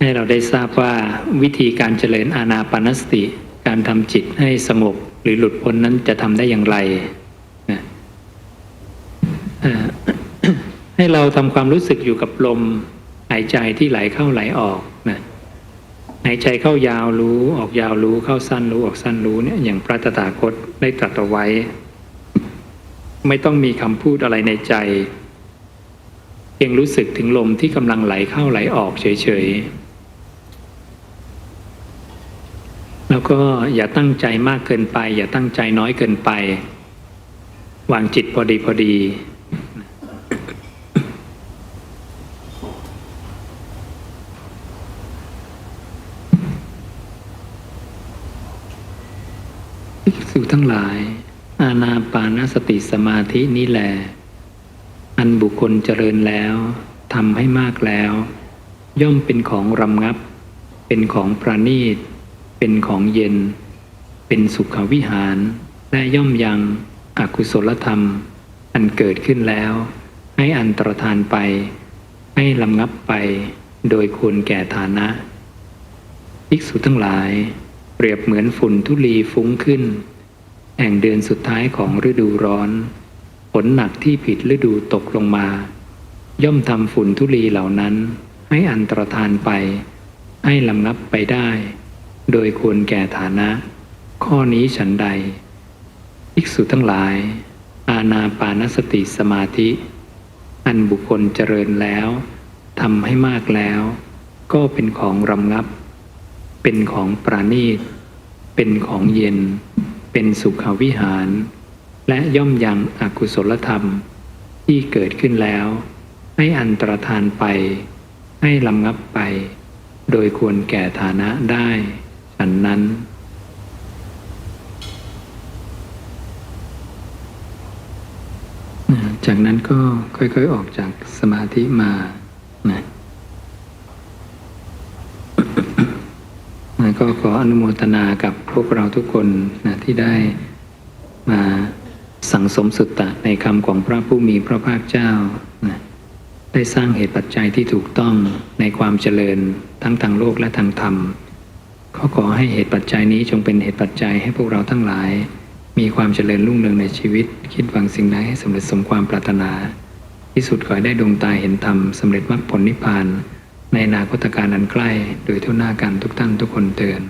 ให้เราได้ทราบว่าวิธีการเจริญอานาปานสติ การทำจิตให้สงบหรือหลุดพ้นนั้นจะทำได้อย่างไรนะให้เราทำความรู้สึกอยู่กับลมหายใจที่ไหลเข้าไหลออกนะหายใจเข้ายาวรู้ออกยาวรู้เข้าสั้นรู้ออกสั้นรู้เนี่ยอย่างพระตถาคตได้ตรัสเอาไว้ ไม่ต้องมีคำพูดอะไรในใจเพียงรู้สึกถึงลมที่กำลังไหลเข้าไหลออกเฉยๆ แล้วก็อย่าตั้งใจมากเกินไป อย่าตั้งใจน้อยเกินไป วางจิตพอดีพอดีภิกษุทั้งหลาย อาณาปานสติสมาธินี่แหละอันบุคคลเจริญแล้วทำให้มากแล้ว ย่อมเป็นของรำงับ เป็นของประณีต เป็นของเย็น เป็นสุขวิหาร และย่อมยังอกุศลธรรม อันเกิดขึ้นแล้ว ให้อันตรธานไป ให้ลำงับไป โดยควรแก่ฐานะภิกษุทั้งหลาย เปรียบเหมือนฝุ่นทุลีฟุ้งขึ้น แห่งเดือนสุดท้ายของฤดูร้อนฝนหนักที่ผิดฤดูตกลงมา ย่อมทำฝุ่นทุลีเหล่านั้น ให้อันตรธานไป ให้ลำงับไปได้ โดยควรแก่ฐานะ ข้อนี้ฉันใด ภิกษุทั้งหลาย อาณาปานสติสมาธิ อันบุคคลเจริญแล้วทำให้มากแล้ว ก็เป็นของรำงับ เป็นของประณีต เป็นของเย็น เป็นสุขวิหาร และย่อมยังอกุศลธรรมที่เกิดขึ้นแล้ว ให้อันตรธานไป ให้ลำงับไป โดยควรแก่ฐานะได้ ฉันนั้น จากนั้นก็ค่อยๆออกจากสมาธิมานะนะก็ขออนุโมทนากับพวกเราทุกคนนะที่ได้มาสั่งสมสุตตะในคำของพระผู้มีพระภาคเจ้านะได้สร้างเหตุปัจจัยที่ถูกต้องในความเจริญทั้งทางโลกและทางธรรม ขาขอให้เหตุปัจจัยนี้จงเป็นเหตุปัจจัยให้พวกเราทั้งหลาย มีความเจริญรุ่งเรืองในชีวิต คิดหวังสิ่งใดให้สำเร็จสมความปรารถนา ที่สุดขอได้ดวงตาเห็นธรรมสำเร็จมรรคผลนิพพาน ในนาคตการอันใกล้ โดยทั่วหน้ากันทุกท่านทุกคนเตือน